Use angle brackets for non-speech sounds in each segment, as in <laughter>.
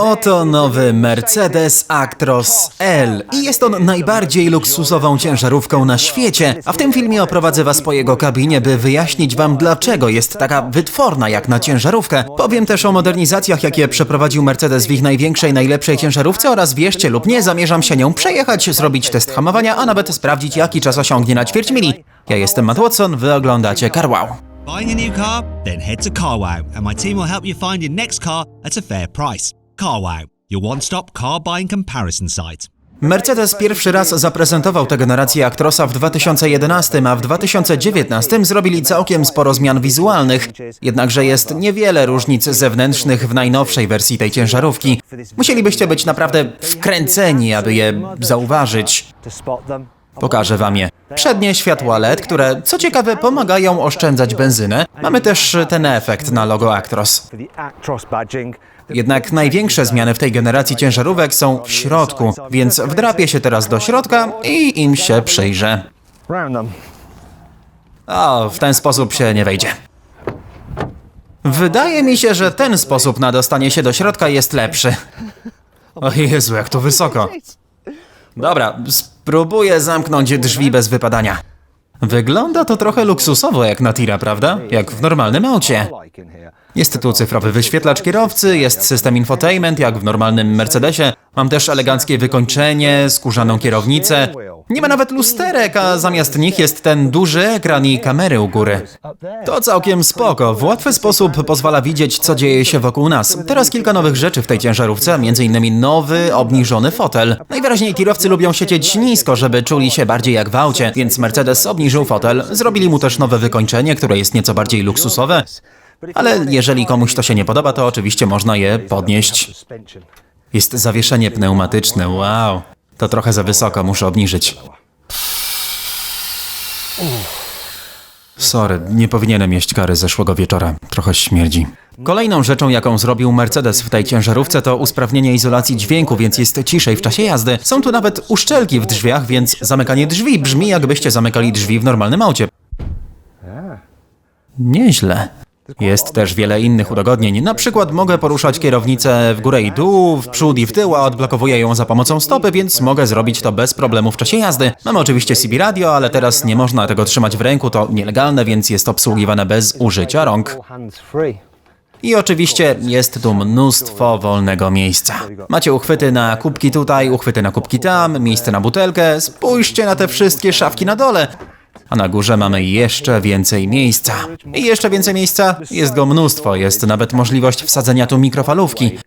Oto nowy Mercedes Actros L i jest on najbardziej luksusową ciężarówką na świecie, a w tym filmie oprowadzę was po jego kabinie, by wyjaśnić wam dlaczego jest taka wytworna jak na ciężarówkę. Powiem też o modernizacjach, jakie przeprowadził Mercedes w ich największej, najlepszej ciężarówce oraz wierzcie lub nie, zamierzam się nią przejechać, zrobić test hamowania, a nawet sprawdzić jaki czas osiągnie na ćwierć mili. Ja jestem Matt Watson, wy oglądacie CarWow. Buying a new car? Then head to and my team will help you find your next car at a fair price. CarWow, your one-stop car buying comparison site. Mercedes pierwszy raz zaprezentował tę generację Actrosa w 2011, a w 2019 zrobili całkiem sporo zmian wizualnych. Jednakże jest niewiele różnic zewnętrznych w najnowszej wersji tej ciężarówki. Musielibyście być naprawdę wkręceni, aby je zauważyć. Pokażę wam je. Przednie światła LED, które co ciekawe pomagają oszczędzać benzynę. Mamy też ten efekt na logo Actros. Jednak największe zmiany w tej generacji ciężarówek są w środku, więc wdrapię się teraz do środka i im się przyjrzę. O, w ten sposób się nie wejdzie. Wydaje mi się, że ten sposób na dostanie się do środka jest lepszy. O Jezu, jak to wysoko. Dobra, spróbuję zamknąć drzwi bez wypadania. Wygląda to trochę luksusowo jak na tira, prawda? Jak w normalnym aucie. Jest tu cyfrowy wyświetlacz kierowcy, jest system infotainment jak w normalnym Mercedesie. Mam też eleganckie wykończenie, skórzaną kierownicę. Nie ma nawet lusterek, a zamiast nich jest ten duży ekran i kamery u góry. To całkiem spoko. W łatwy sposób pozwala widzieć, co dzieje się wokół nas. Teraz kilka nowych rzeczy w tej ciężarówce, m.in. nowy, obniżony fotel. Najwyraźniej tirowcy lubią siedzieć nisko, żeby czuli się bardziej jak w aucie, więc Mercedes obniżył fotel. Zrobili mu też nowe wykończenie, które jest nieco bardziej luksusowe. Ale jeżeli komuś to się nie podoba, to oczywiście można je podnieść. Jest zawieszenie pneumatyczne, wow. To trochę za wysoko, muszę obniżyć. Sorry, nie powinienem jeść kary zeszłego wieczora. Trochę śmierdzi. Kolejną rzeczą, jaką zrobił Mercedes w tej ciężarówce, to usprawnienie izolacji dźwięku, więc jest ciszej w czasie jazdy. Są tu nawet uszczelki w drzwiach, więc zamykanie drzwi brzmi jakbyście zamykali drzwi w normalnym aucie. Nieźle. Jest też wiele innych udogodnień. Na przykład mogę poruszać kierownicę w górę i dół, w przód i w tył, a odblokowuję ją za pomocą stopy, więc mogę zrobić to bez problemu w czasie jazdy. Mamy oczywiście CB radio, ale teraz nie można tego trzymać w ręku, to nielegalne, więc jest obsługiwane bez użycia rąk. I oczywiście jest tu mnóstwo wolnego miejsca. Macie uchwyty na kubki tutaj, uchwyty na kubki tam, miejsce na butelkę. Spójrzcie na te wszystkie szafki na dole. A na górze mamy jeszcze więcej miejsca. I jeszcze więcej miejsca? Jest go mnóstwo. Jest nawet możliwość wsadzenia tu mikrofalówki.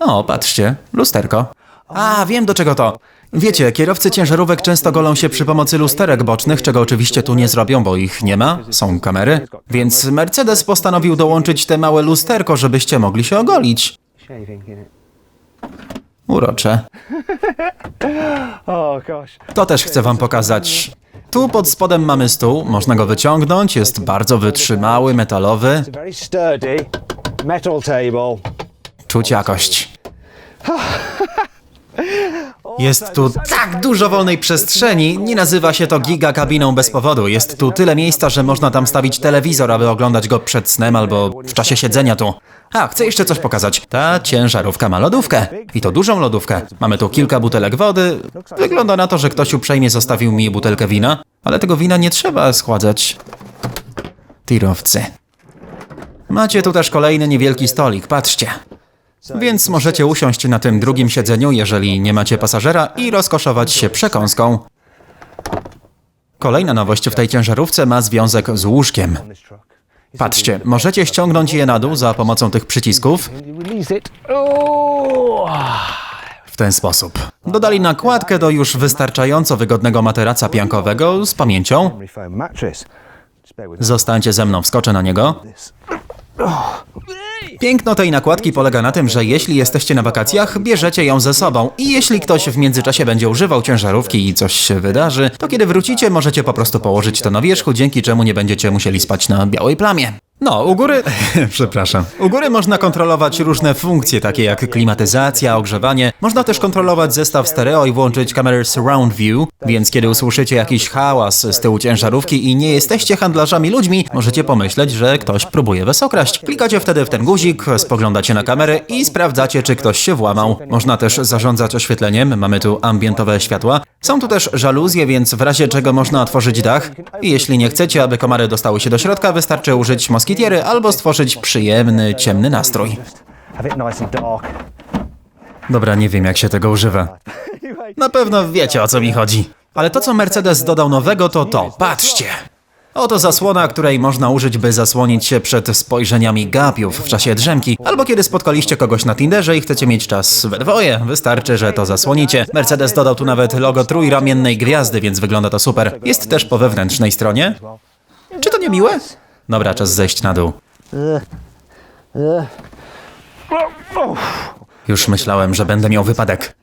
O, patrzcie, lusterko. A, wiem do czego to. Wiecie, kierowcy ciężarówek często golą się przy pomocy lusterek bocznych, czego oczywiście tu nie zrobią, bo ich nie ma, są kamery. Więc Mercedes postanowił dołączyć te małe lusterko, żebyście mogli się ogolić. Urocze. <laughs> To też chcę wam pokazać. Tu pod spodem mamy stół, można go wyciągnąć, jest bardzo wytrzymały, metalowy. Czuć jakość. <laughs> Jest tu tak dużo wolnej przestrzeni, nie nazywa się to giga kabiną bez powodu. Jest tu tyle miejsca, że można tam stawić telewizor, aby oglądać go przed snem albo w czasie siedzenia tu. A, chcę jeszcze coś pokazać. Ta ciężarówka ma lodówkę. I to dużą lodówkę. Mamy tu kilka butelek wody. Wygląda na to, że ktoś uprzejmie zostawił mi butelkę wina, ale tego wina nie trzeba schładzać. Tirowcy. Macie tu też kolejny niewielki stolik, patrzcie. Więc możecie usiąść na tym drugim siedzeniu, jeżeli nie macie pasażera i rozkoszować się przekąską. Kolejna nowość w tej ciężarówce ma związek z łóżkiem. Patrzcie, możecie ściągnąć je na dół za pomocą tych przycisków w ten sposób. Dodali nakładkę do już wystarczająco wygodnego materaca piankowego z pamięcią. Zostańcie ze mną, wskoczę na niego. Piękno tej nakładki polega na tym, że jeśli jesteście na wakacjach, bierzecie ją ze sobą i jeśli ktoś w międzyczasie będzie używał ciężarówki i coś się wydarzy, to kiedy wrócicie, możecie po prostu położyć to na wierzchu, dzięki czemu nie będziecie musieli spać na białej plamie. No, u góry. <laughs> Przepraszam. U góry można kontrolować różne funkcje, takie jak klimatyzacja, ogrzewanie. Można też kontrolować zestaw stereo i włączyć kamerę Surround View, więc kiedy usłyszycie jakiś hałas z tyłu ciężarówki i nie jesteście handlarzami ludźmi, możecie pomyśleć, że ktoś próbuje was okraść. Klikacie wtedy w ten guzik, spoglądacie na kamerę i sprawdzacie, czy ktoś się włamał. Można też zarządzać oświetleniem, mamy tu ambientowe światła. Są tu też żaluzje, więc w razie czego można otworzyć dach. I jeśli nie chcecie, aby komary dostały się do środka, wystarczy użyć albo stworzyć przyjemny, ciemny nastrój. Dobra, nie wiem jak się tego używa. Na pewno wiecie o co mi chodzi. Ale to co Mercedes dodał nowego to to, patrzcie. Oto zasłona, której można użyć, by zasłonić się przed spojrzeniami gapiów w czasie drzemki, albo kiedy spotkaliście kogoś na Tinderze i chcecie mieć czas we dwoje. Wystarczy, że to zasłonicie. Mercedes dodał tu nawet logo trójramiennej gwiazdy, więc wygląda to super. Jest też po wewnętrznej stronie. Czy to nie miłe? Dobra, czas zejść na dół. Już myślałem, że będę miał wypadek.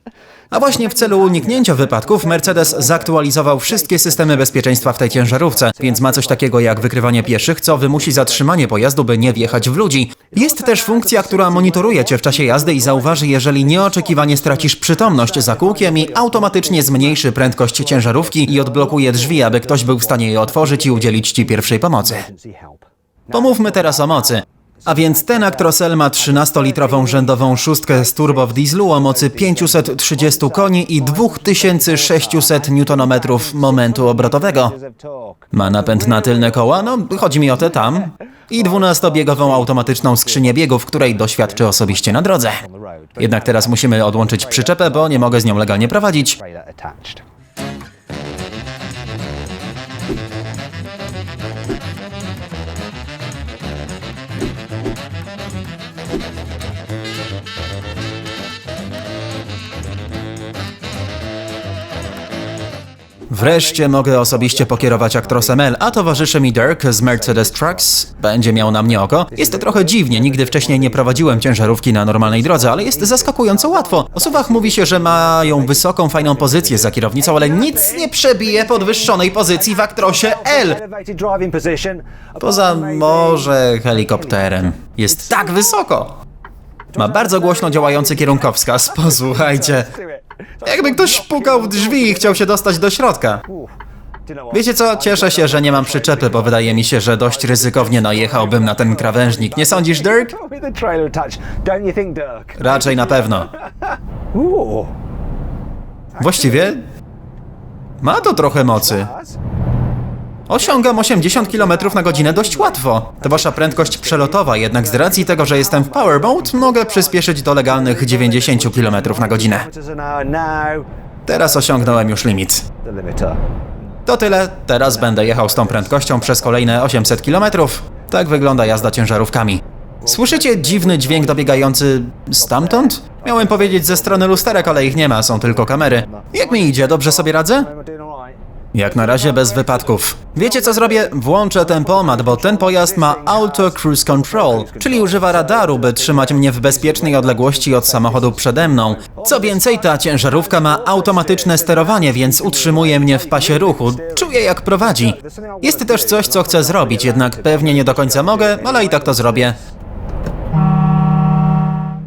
A właśnie w celu uniknięcia wypadków Mercedes zaktualizował wszystkie systemy bezpieczeństwa w tej ciężarówce, więc ma coś takiego jak wykrywanie pieszych, co wymusi zatrzymanie pojazdu, by nie wjechać w ludzi. Jest też funkcja, która monitoruje cię w czasie jazdy i zauważy, jeżeli nieoczekiwanie stracisz przytomność za kółkiem i automatycznie zmniejszy prędkość ciężarówki i odblokuje drzwi, aby ktoś był w stanie je otworzyć i udzielić ci pierwszej pomocy. Pomówmy teraz o mocy. A więc ten Actrosel ma 13-litrową rzędową szóstkę z turbo w dieslu o mocy 530 koni i 2600 Nm momentu obrotowego. Ma napęd na tylne koła, no chodzi mi o te tam. I 12-biegową automatyczną skrzynię biegów, której doświadczy osobiście na drodze. Jednak teraz musimy odłączyć przyczepę, bo nie mogę z nią legalnie prowadzić. Wreszcie mogę osobiście pokierować Actrosem L, a towarzyszy mi Dirk z Mercedes Trucks. Będzie miał na mnie oko. Jest to trochę dziwnie, nigdy wcześniej nie prowadziłem ciężarówki na normalnej drodze, ale jest zaskakująco łatwo. O suwach mówi się, że mają wysoką, fajną pozycję za kierownicą, ale nic nie przebije podwyższonej pozycji w Actrosie L. Poza może helikopterem. Jest tak wysoko. Ma bardzo głośno działający kierunkowskaz. Posłuchajcie. Jakby ktoś pukał w drzwi i chciał się dostać do środka. Wiecie co, cieszę się, że nie mam przyczepy, bo wydaje mi się, że dość ryzykownie najechałbym na ten krawężnik. Nie sądzisz, Dirk? Raczej na pewno. Właściwie ma to trochę mocy. Osiągam 80 km na godzinę dość łatwo. To wasza prędkość przelotowa, jednak z racji tego, że jestem w power mode, mogę przyspieszyć do legalnych 90 km na godzinę. Teraz osiągnąłem już limit. To tyle, teraz będę jechał z tą prędkością przez kolejne 800 km. Tak wygląda jazda ciężarówkami. Słyszycie dziwny dźwięk dobiegający stamtąd? Miałem powiedzieć ze strony lusterek, ale ich nie ma, są tylko kamery. Jak mi idzie, dobrze sobie radzę? Jak na razie bez wypadków. Wiecie co zrobię? Włączę tempomat, bo ten pojazd ma Auto Cruise Control, czyli używa radaru, by trzymać mnie w bezpiecznej odległości od samochodu przede mną. Co więcej, ta ciężarówka ma automatyczne sterowanie, więc utrzymuje mnie w pasie ruchu. Czuję jak prowadzi. Jest też coś, co chcę zrobić, jednak pewnie nie do końca mogę, ale i tak to zrobię.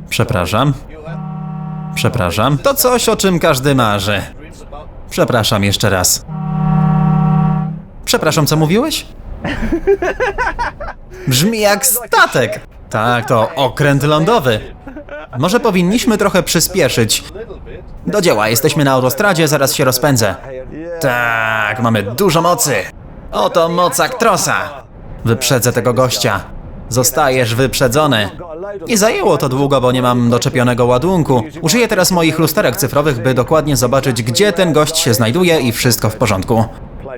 Przepraszam. Przepraszam. To coś, o czym każdy marzy. Przepraszam jeszcze raz. Przepraszam, co mówiłeś? Brzmi jak statek. Tak, to okręt lądowy. Może powinniśmy trochę przyspieszyć. Do dzieła, jesteśmy na autostradzie, zaraz się rozpędzę. Tak, mamy dużo mocy. Oto moc Aktrosa. Wyprzedzę tego gościa. Zostajesz wyprzedzony. Nie zajęło to długo, bo nie mam doczepionego ładunku. Użyję teraz moich lusterek cyfrowych, by dokładnie zobaczyć, gdzie ten gość się znajduje i wszystko w porządku.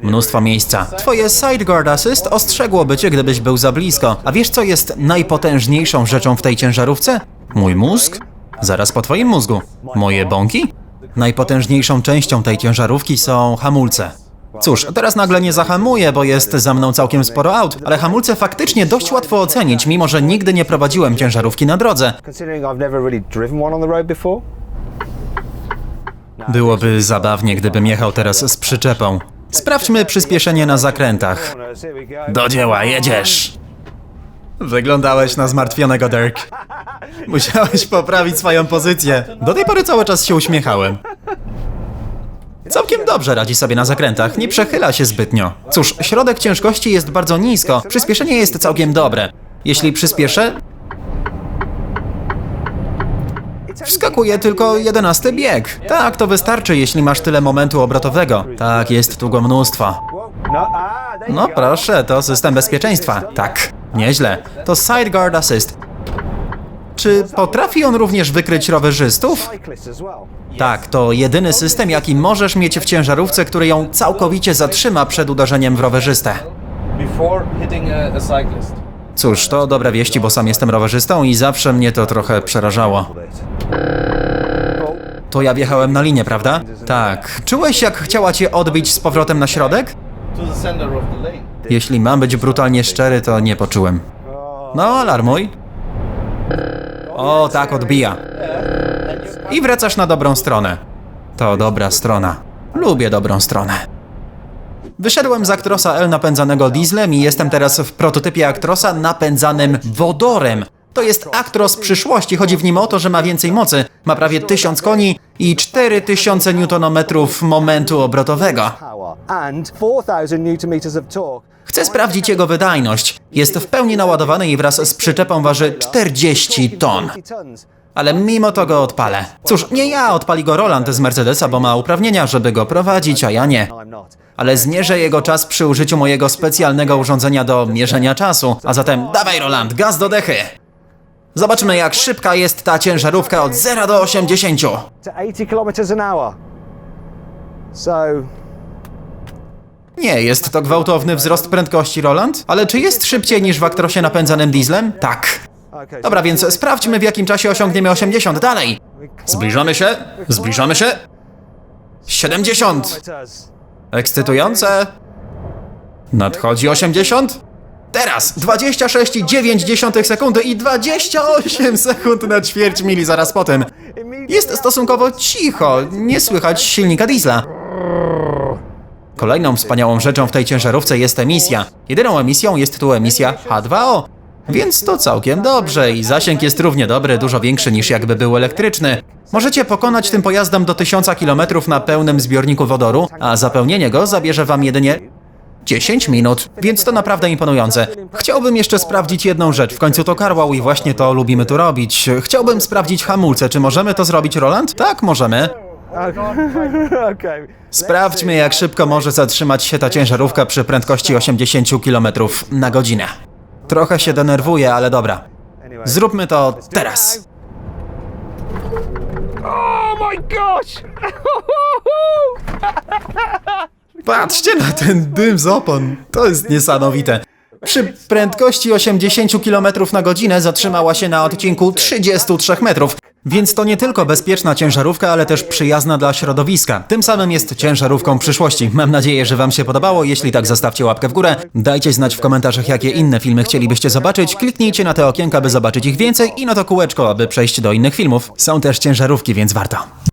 Mnóstwo miejsca. Twoje sideguard assist ostrzegłoby cię, gdybyś był za blisko. A wiesz, co jest najpotężniejszą rzeczą w tej ciężarówce? Mój mózg? Zaraz po twoim mózgu. Moje bąki? Najpotężniejszą częścią tej ciężarówki są hamulce. Cóż, teraz nagle nie zahamuję, bo jest za mną całkiem sporo aut, ale hamulce faktycznie dość łatwo ocenić, mimo że nigdy nie prowadziłem ciężarówki na drodze. Byłoby zabawnie, gdybym jechał teraz z przyczepą. Sprawdźmy przyspieszenie na zakrętach. Do dzieła, jedziesz! Wyglądałeś na zmartwionego, Dirk. Musiałeś poprawić swoją pozycję. Do tej pory cały czas się uśmiechałem. Całkiem dobrze radzi sobie na zakrętach, nie przechyla się zbytnio. Cóż, środek ciężkości jest bardzo nisko, przyspieszenie jest całkiem dobre. Jeśli przyspieszę, wskakuje tylko jedenasty bieg. Tak, to wystarczy, jeśli masz tyle momentu obrotowego. Tak, jest tu go mnóstwo. No, proszę, to system bezpieczeństwa. Tak, nieźle. To Sideguard Assist. Czy potrafi on również wykryć rowerzystów? Tak, to jedyny system, jaki możesz mieć w ciężarówce, który ją całkowicie zatrzyma przed uderzeniem w rowerzystę. Cóż, to dobre wieści, bo sam jestem rowerzystą i zawsze mnie to trochę przerażało. To ja wjechałem na linię, prawda? Tak. Czułeś, jak chciała cię odbić z powrotem na środek? Jeśli mam być brutalnie szczery, to nie poczułem. No, alarmuj. O, tak odbija. I wracasz na dobrą stronę. To dobra strona. Lubię dobrą stronę. Wyszedłem z Actrosa L napędzanego dieslem i jestem teraz w prototypie Actrosa napędzanym wodorem. To jest Actros przyszłości. Chodzi w nim o to, że ma więcej mocy. Ma prawie 1000 koni i 4000 Nm momentu obrotowego. Power and 4000 newton meters of torque. Chcę sprawdzić jego wydajność. Jest w pełni naładowany i wraz z przyczepą waży 40 ton. Ale mimo to go odpalę. Cóż, nie ja, odpali go Roland z Mercedesa, bo ma uprawnienia, żeby go prowadzić, a ja nie. Ale zmierzę jego czas przy użyciu mojego specjalnego urządzenia do mierzenia czasu. A zatem dawaj Roland, gaz do dechy! Zobaczmy jak szybka jest ta ciężarówka od 0 do 80. To 80 kilometers an hour. So, Nie, jest to gwałtowny wzrost prędkości, Roland? Ale czy jest szybciej niż w Actrosie napędzanym dieslem? Tak. Dobra, więc sprawdźmy w jakim czasie osiągniemy 80. Dalej! Zbliżamy się, zbliżamy się. 70. Kilometers. Ekscytujące. Nadchodzi 80. Teraz 26,9 sekundy i 28 <laughs> sekund na ćwierć mili zaraz potem. Jest stosunkowo cicho, nie słychać silnika diesla. Kolejną wspaniałą rzeczą w tej ciężarówce jest emisja. Jedyną emisją jest tu emisja H2O. Więc to całkiem dobrze i zasięg jest równie dobry, dużo większy niż jakby był elektryczny. Możecie pokonać tym pojazdem do 1000 km na pełnym zbiorniku wodoru, a zapełnienie go zabierze wam jedynie 10 minut, więc to naprawdę imponujące. Chciałbym jeszcze sprawdzić jedną rzecz, w końcu to Carwow i właśnie to lubimy tu robić. Chciałbym sprawdzić hamulce, czy możemy to zrobić, Roland? Tak, możemy. <laughs> Sprawdźmy, jak szybko może zatrzymać się ta ciężarówka przy prędkości 80 km na godzinę. Trochę się denerwuję, ale dobra. Zróbmy to teraz. Oh my gosh! <laughs> Patrzcie na ten dym z opon. To jest niesamowite. Przy prędkości 80 km na godzinę zatrzymała się na odcinku 33 metrów. Więc to nie tylko bezpieczna ciężarówka, ale też przyjazna dla środowiska. Tym samym jest ciężarówką przyszłości. Mam nadzieję, że Wam się podobało. Jeśli tak, zostawcie łapkę w górę. Dajcie znać w komentarzach, jakie inne filmy chcielibyście zobaczyć. Kliknijcie na te okienka, by zobaczyć ich więcej i na to kółeczko, aby przejść do innych filmów. Są też ciężarówki, więc warto.